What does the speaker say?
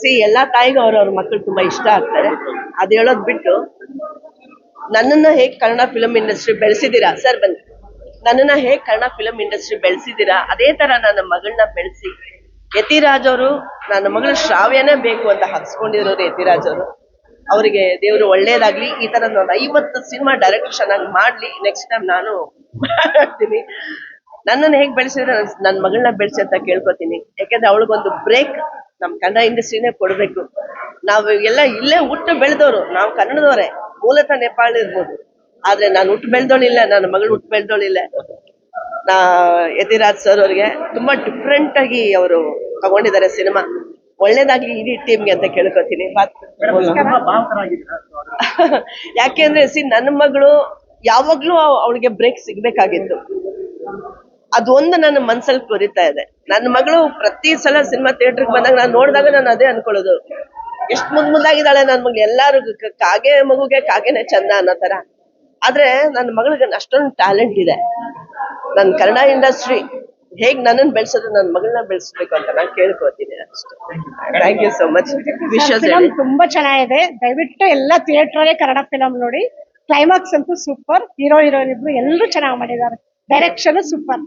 C, ಎಲ್ಲಾ ತಾಯಿಗೂ ಅವ್ರವ್ರ ಮಕ್ಕಳು ತುಂಬಾ ಇಷ್ಟ ಆಗ್ತಾರೆ. ಅದ್ ಹೇಳೋದ್ ಬಿಟ್ಟು, ನನ್ನನ್ನ ಹೇಗ್ ಕನ್ನಡ ಫಿಲಂ ಇಂಡಸ್ಟ್ರಿ ಬೆಳೆಸಿದೀರಾ? ಸರ್, ಬನ್ನಿ. ನನ್ನನ್ನ ಹೇಗ್ ಕನ್ನಡ ಫಿಲಂ ಇಂಡಸ್ಟ್ರಿ ಬೆಳೆಸಿದೀರಾ? ಅದೇ ತರ ನನ್ನ ಮಗಳನ್ನ ಬೆಳೆಸಿ, ಯತಿರಾಜ್ ಅವರು ನನ್ನ ಮಗಳ ಶ್ರಾವ್ಯನೇ ಬೇಕು ಅಂತ ಹಬ್ಸ್ಕೊಂಡಿರೋರು ಯತಿರಾಜ್ ಅವರು. ಅವರಿಗೆ ದೇವರು ಒಳ್ಳೇದಾಗ್ಲಿ, ಈ ತರ ಒಂದು ಐವತ್ತು ಸಿನಿಮಾ ಡೈರೆಕ್ಷನ್ ಆಗಿ ಮಾಡ್ಲಿ ನೆಕ್ಸ್ಟ್ ಟೈಮ್ ನಾನು ಮಾಡ್ತೀನಿ. ನನ್ನನ್ನು ಹೇಗೆ ಬೆಳೆಸಿದ್ರೆ ನನ್ನ ಮಗಳನ್ನ ಬೆಳೆಸಿ ಅಂತ ಕೇಳ್ಕೊತೀನಿ. ಯಾಕೆಂದ್ರೆ ಅವಳಿಗೊಂದು ಬ್ರೇಕ್ ನಮ್ ಕನ್ನಡ ಇಂಡಸ್ಟ್ರಿನೇ ಕೊಡ್ಬೇಕು. ನಾವು ಎಲ್ಲ ಇಲ್ಲೇ ಹುಟ್ಟು ಬೆಳೆದವರು ನಾವು ಕನ್ನಡದವರೇ. ಮೂಲತಃ ನೇಪಾಳ ಇರ್ಬೋದು. ಆದ್ರೆ ನಾನು ಹುಟ್ಟು ಬೆಳೆದವಳಿಲ್ಲ ನನ್ನ ಮಗಳು ಹುಟ್ಟು ಬೆಳೆದವಳಿಲ್ಲ ನಾ ಯತಿರಾಜ್ ಸರ್ ಅವ್ರಿಗೆ ತುಂಬಾ ಡಿಫ್ರೆಂಟ್ ಆಗಿ ಅವರು ತಗೊಂಡಿದ್ದಾರೆ ಸಿನಿಮಾ. ಒಳ್ಳೇದಾಗ್ಲಿ ಇಡೀ ಟೀಮ್ಗೆ ಅಂತ ಕೇಳ್ಕೊತೀನಿ. ಯಾಕೆಂದ್ರೆ ಸಿ ನನ್ನ ಮಗಳು ಯಾವಾಗ್ಲೂ ಅವಳಿಗೆ ಬ್ರೇಕ್ ಸಿಗ್ಬೇಕಾಗಿತ್ತು. ಅದೊಂದು ನನ್ನ ಮನ್ಸಲ್ಲಿ ಕೊರಿತಾ ಇದೆ. ನನ್ನ ಮಗಳು ಪ್ರತಿ ಸಲ ಸಿನಿಮಾ ಥಿಯೇಟರ್ಗೆ ಬಂದಾಗ ನಾನು ನೋಡಿದಾಗ ನಾನು ಅದೇ ಅನ್ಕೊಳ್ಳೋದು. ಎಷ್ಟು ಮುಂದ್ ಮುಂದಾಗಿದ್ದಾಳೆ ನನ್ನ ಮಗಳು. ಎಲ್ಲಾರು ಕಾಗೆ ಮಗುಗೆ ಕಾಗೆನೆ ಚಂದ ಅನ್ನೋ ತರ ಆದ್ರೆ ನನ್ನ ಮಗಳಿಗೆ ಅಷ್ಟೊಂದು ಟ್ಯಾಲೆಂಟ್ ಇದೆ. ನನ್ನ ಕನ್ನಡ ಇಂಡಸ್ಟ್ರಿ ಹೇಗ್ ನನ್ನನ್ನು ಬೆಳೆಸೋದು ನನ್ನ ಮಗಳನ್ನ ಬೆಳೆಸ್ಬೇಕು ಅಂತ ನಾನು ಕೇಳ್ಕೊತೀನಿ ಅಷ್ಟೇ. Thank you so much Vishwasa film ತುಂಬಾ ಚೆನ್ನಾಗಿದೆ. ದಯವಿಟ್ಟು ಎಲ್ಲ ಥಿಯೇಟರ್ ಕನ್ನಡ ಫಿಲಂ ನೋಡಿ. ಕ್ಲೈಮ್ಯಾಕ್ಸ್ ಅಂತೂ ಸೂಪರ್ ಹೀರೋ ಹೀರೋಯಿನ್ ಇಬ್ರು ಎಲ್ಲರೂ ಚೆನ್ನಾಗಿ ಮಾಡಿದ್ದಾರೆ. Direction super